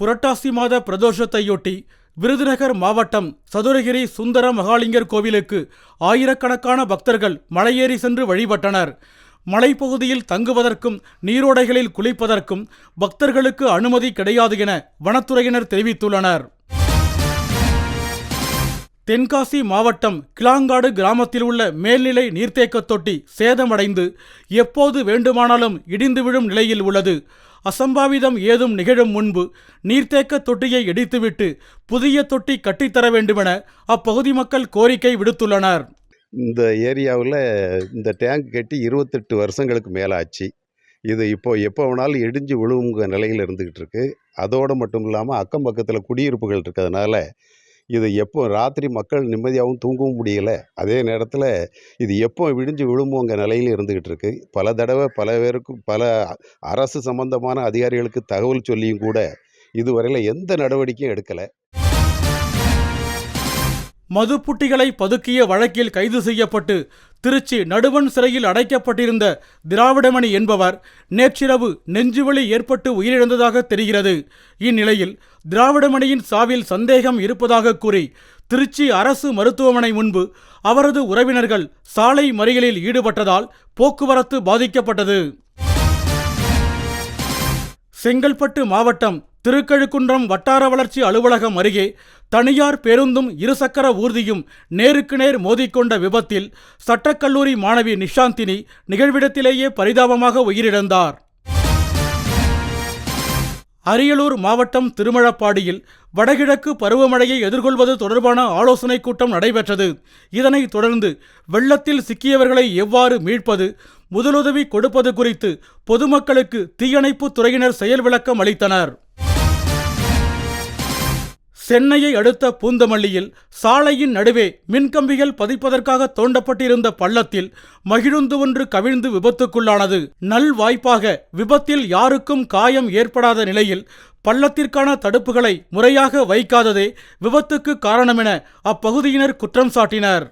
புரட்டாசி மாத பிரதோஷத்தையொட்டி விருதுநகர் மாவட்டம் சதுரகிரி சுந்தர மகாலிங்கர் கோவிலுக்கு ஆயிரக்கணக்கான பக்தர்கள் மலையேறி சென்று வழிபட்டனர். மலைப்பகுதியில் தங்குவதற்கும் நீரோடைகளில் குளிப்பதற்கும் பக்தர்களுக்கு அனுமதி கிடையாது என வனத்துறையினர் தெரிவித்துள்ளனர். தென்காசி மாவட்டம் கிளாங்காடு கிராமத்தில் உள்ள மேல்நிலை நீர்த்தேக்க தொட்டி சேதமடைந்து எப்போது வேண்டுமானாலும் இடிந்து விழும் நிலையில் உள்ளது. அசம்பாவிதம் ஏதும் நிகழும் முன்பு நீர்த்தேக்க தொட்டியை இடித்துவிட்டு புதிய தொட்டி கட்டித்தர வேண்டுமென அப்பகுதி மக்கள் கோரிக்கை விடுத்துள்ளனர். இந்த ஏரியாவில் இந்த டேங்க் கட்டி இருபத்தெட்டு வருஷங்களுக்கு மேலே ஆச்சு இது இப்போ எப்போ வேணாலும் இடிஞ்சு விழுவுங்க நிலையில் இருந்துக்கிட்டு இருக்கு. அதோடு மட்டும் இல்லாமல் அக்கம் பக்கத்தில் குடியிருப்புகள் இருக்கிறதுனால இது எப்போ ராத்திரி மக்கள் நிம்மதியாகவும் தூங்கவும் முடியலை அதே நேரத்தில் இது எப்போ விடிஞ்சு விழும்போங்க நிலையில் இருந்துக்கிட்டு இருக்கு பல தடவை பல பேருக்கு பல அரசு சம்பந்தமான அதிகாரிகளுக்கு தகவல் சொல்லியும் கூட இதுவரையில் எந்த நடவடிக்கையும் எடுக்கலை. மதுப்புட்டிகளை பதுக்கிய வழக்கில் கைது செய்யப்பட்டு திருச்சி நடுவன் சிறையில் அடைக்கப்பட்டிருந்த திராவிடமணி என்பவர் நேற்றிரவு நெஞ்சுவலி ஏற்பட்டு உயிரிழந்ததாக தெரிகிறது. இந்நிலையில் திராவிடமணியின் சாவில் சந்தேகம் இருப்பதாக கூறி திருச்சி அரசு மருத்துவமனை முன்பு அவரது உறவினர்கள் சாலை மறியலில் ஈடுபட்டதால் போக்குவரத்து பாதிக்கப்பட்டது. செங்கல்பட்டு மாவட்டம் திருக்கழுக்குன்றம் வட்டார வளர்ச்சி அலுவலகம் அருகே தனியார் பேருந்தும் இருசக்கர ஊர்தியும் நேருக்கு நேர் மோதிக்கொண்ட விபத்தில் சட்டக்கல்லூரி மாணவி நிஷாந்தினி நிகழ்விடத்திலேயே பரிதாபமாக உயிரிழந்தார். அரியலூர் மாவட்டம் திருமழப்பாடியில் வடகிழக்கு பருவமழையை எதிர்கொள்வது தொடர்பான ஆலோசனைக் கூட்டம் நடைபெற்றது. இதனைத் தொடர்ந்து வெள்ளத்தில் சிக்கியவர்களை எவ்வாறு மீட்பது முதலுதவி கொடுப்பது குறித்து பொதுமக்களுக்கு தீயணைப்பு துறையினர் செயல் விளக்கம் அளித்தனர். சென்னையை அடுத்த பூந்தமல்லியில் சாலையின் நடுவே மின்கம்பிகள் பதிப்பதற்காக தோண்டப்பட்டிருந்த பள்ளத்தில் மகிழுந்து ஒன்று கவிழ்ந்து விபத்துக்குள்ளானது. நல் வாய்ப்பாக விபத்தில் யாருக்கும் காயம் ஏற்படாத நிலையில் பள்ளத்திற்கான தடுப்புகளை முறையாக வைக்காததே விபத்துக்கு காரணமென அப்பகுதியினர் குற்றம் சாட்டினர்.